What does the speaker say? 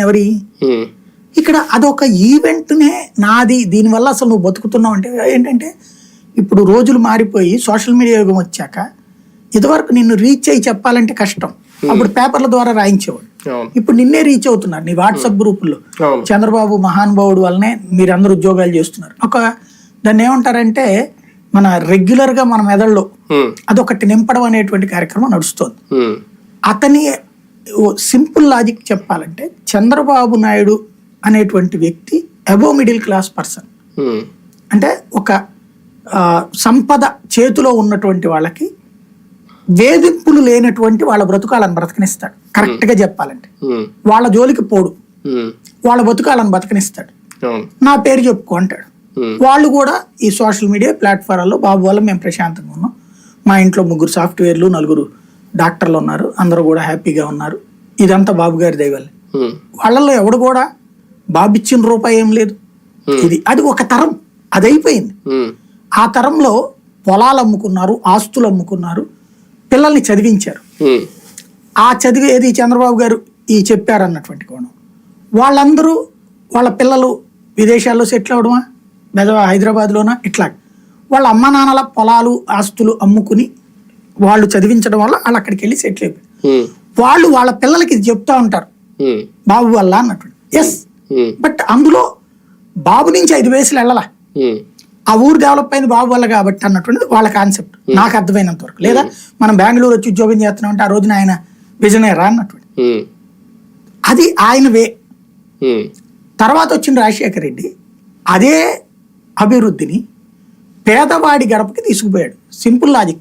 ఇవన్నీ ఎవరి ఇక్కడ అదొక ఈవెంట్నే నాది. దీనివల్ల అసలు నువ్వు బతుకుతున్నావు అంటే ఏంటంటే ఇప్పుడు రోజులు మారిపోయి సోషల్ మీడియా యుగం వచ్చాక ఇదివరకు నిన్ను రీచ్ అయ్యి చెప్పాలంటే కష్టం. అప్పుడు పేపర్ల ద్వారా రాయించేవాడు. ఇప్పుడు నిన్నే రీచ్ అవుతున్నారు. నీ వాట్సాప్ గ్రూపుల్లో. చంద్రబాబు మహానుభావుడు వల్లనే మీరందరూ ఉద్యోగాలు చేస్తున్నారు. ఒక దాన్ని ఏమంటారంటే మన రెగ్యులర్గా మన మెదడులో అదొకటి నింపడం అనేటువంటి కార్యక్రమం నడుస్తోంది. అతని సింపుల్ లాజిక్ చెప్పాలంటే చంద్రబాబు నాయుడు అనేటువంటి వ్యక్తి above middle class person. Um, అంటే ఒక సంపద చేతిలో ఉన్నటువంటి వాళ్ళకి వేధింపులు లేనటువంటి వాళ్ళ బ్రతుకాలను బ్రతకనిస్తాడు. కరెక్ట్గా చెప్పాలంటే. ఉమ్, వాళ్ళ జోలికి పోడు. వాళ్ళ బతుకాలను బతకనిస్తాడు నా పేరు చెప్పుకో అంటాడు. వాళ్ళు కూడా ఈ సోషల్ మీడియా ప్లాట్ఫారాల్లో బాబు వల్ల మేము ప్రశాంతంగా ఉన్నాం. మా ఇంట్లో ముగ్గురు సాఫ్ట్వేర్లు నలుగురు డాక్టర్లు ఉన్నారు అందరూ కూడా హ్యాపీగా ఉన్నారు. ఇదంతా బాబు గారి ఉమ్, వాళ్ళల్లో ఎవడు కూడా బాబు ఇచ్చిన రూపాయి ఏం లేదు. ఇది అది ఒక తరం అది అయిపోయింది ఆ తరంలో పొలాలు అమ్ముకున్నారు ఆస్తులు అమ్ముకున్నారు పిల్లల్ని చదివించారు. ఆ చదివేది చంద్రబాబు గారు ఈ చెప్పారు అన్నటువంటి కోణం. వాళ్ళందరూ వాళ్ళ పిల్లలు విదేశాల్లో సెటిల్ అవడమా? మెదవ హైదరాబాద్లోనా? ఇట్లా వాళ్ళ అమ్మ నాన్నల పొలాలు ఆస్తులు అమ్ముకుని వాళ్ళు చదివించడం వల్ల వాళ్ళు అక్కడికి వెళ్ళి సెటిల్ అయిపోయారు. వాళ్ళు వాళ్ళ పిల్లలకి ఇది చెప్తా ఉంటారు. బాబు వల్ల అన్నటువంటి ఎస్ బట్ అందులో బాబు నుంచి ఐదు వయసులు వెళ్ళాల? ఆ ఊరు డెవలప్ అయింది బాబు వల్ల కాబట్టి అన్నటువంటిది వాళ్ళ కాన్సెప్ట్ నాకు అర్థమైనంత వరకు. లేదా మనం బెంగళూరు వచ్చి ఉద్యోగం చేస్తున్నాం అంటే ఆ రోజున ఆయన విజనరా అన్నటువంటి అది ఆయన వే. తర్వాత వచ్చిన రాజశేఖర రెడ్డి. అదే అభివృద్ధిని పేదవాడి గడపకి తీసుకుపోయాడు. Simple logic